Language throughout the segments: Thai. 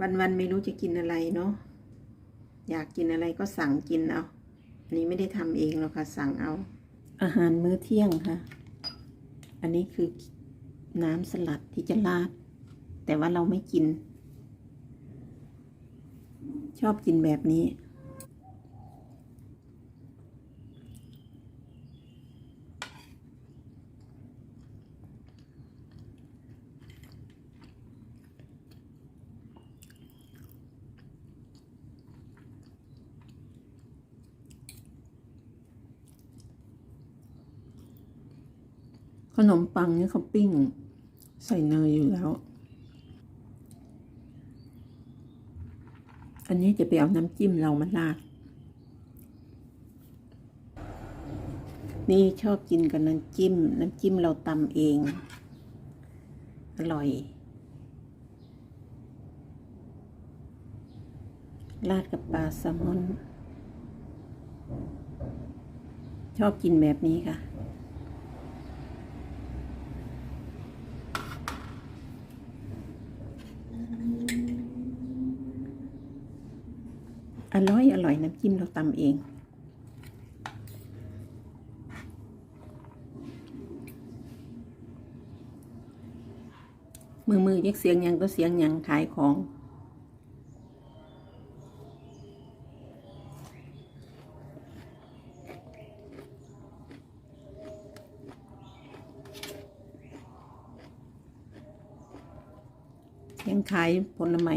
วันๆไม่รู้จะกินอะไรเนาะอยากกินอะไรก็สั่งกินเอาอันนี้ไม่ได้ทำเองหรอกค่ะ สั่งเอา อาหารมื้อเที่ยงค่ะ อันนี้คือน้ำสลัดที่จะราด แต่ว่าเราไม่กิน ชอบกินแบบนี้ นมปังนี่เขาปิ้ง ใส่เนยอยู่แล้ว อันนี้จะไปเอาน้ำจิ้มเรามาราด นี่ชอบกินกับน้ำจิ้ม น้ำจิ้มเราตำเอง อร่อย ราดกับปลาแซลมอน ชอบกินแบบนี้ค่ะ อร่อยอร่อยน้ำจิ้มเราตำเอง มือมือยักเสียงยังก็เสียงยังขายของยังขายผลไม้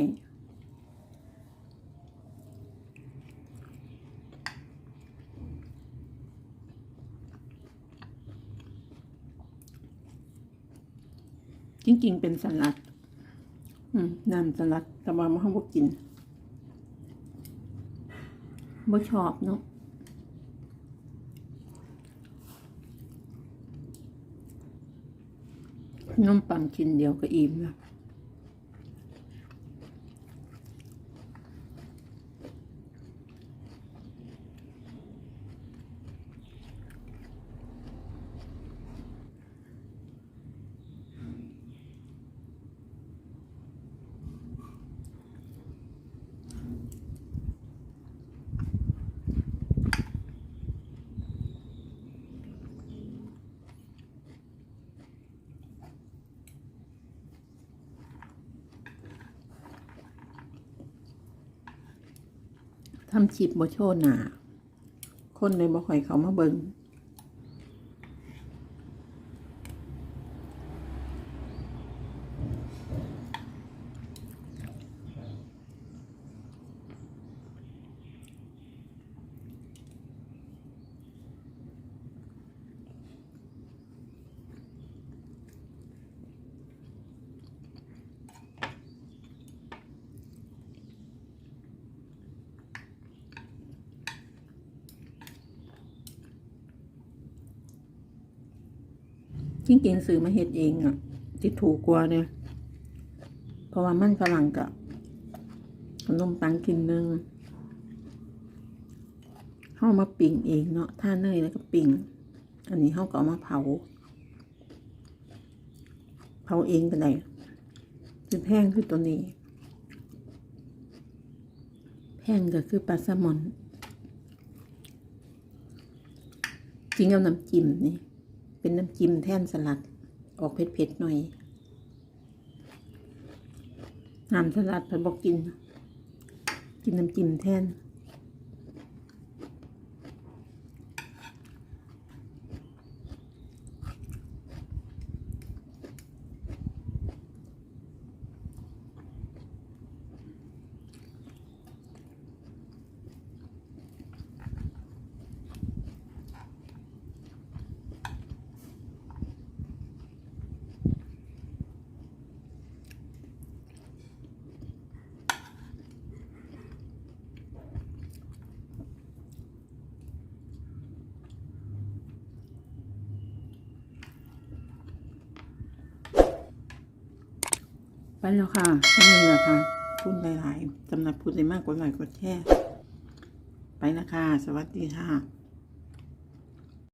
จริงๆ เป็นสลัด อืมน้ำสลัดแต่ว่าไม่ให้องบกินบ่ชอบเนาะนมปังกินเดียวก็อิ่มแล้ว ทำชิปบ่โชว์หนาคนเลยบ่ค่อยเขามาเบิง จริงๆซื้อมาเฮ็ดเองอะ่ะที่ถูกกว่าเนี่ยเพราะว่ามันฝรั่งกับขนมปังกินนึงเข้ามาปิ้งเองเนาะท่าเนยแล้วก็ปิ้งอันนี้เขาก็เอามาเผา เผาเองก็ได้คือแพงคือตัวนี้ แพงก็คือปลาแซลมอนจริงเอาน้ำจิ้มนี่ เป็นน้ำจิ้มแท่นสลัด ออกเผ็ดๆหน่อยน้ำสลัดผัดบอกกิน กินน้ำจิ้มแท่น ไปแล้วค่ะไม่เหล้วค่ะพูดหลายๆสำหรับพูดได้มากกว่าหลายกว่าแช่ไปนะคะ สวัสดีค่ะ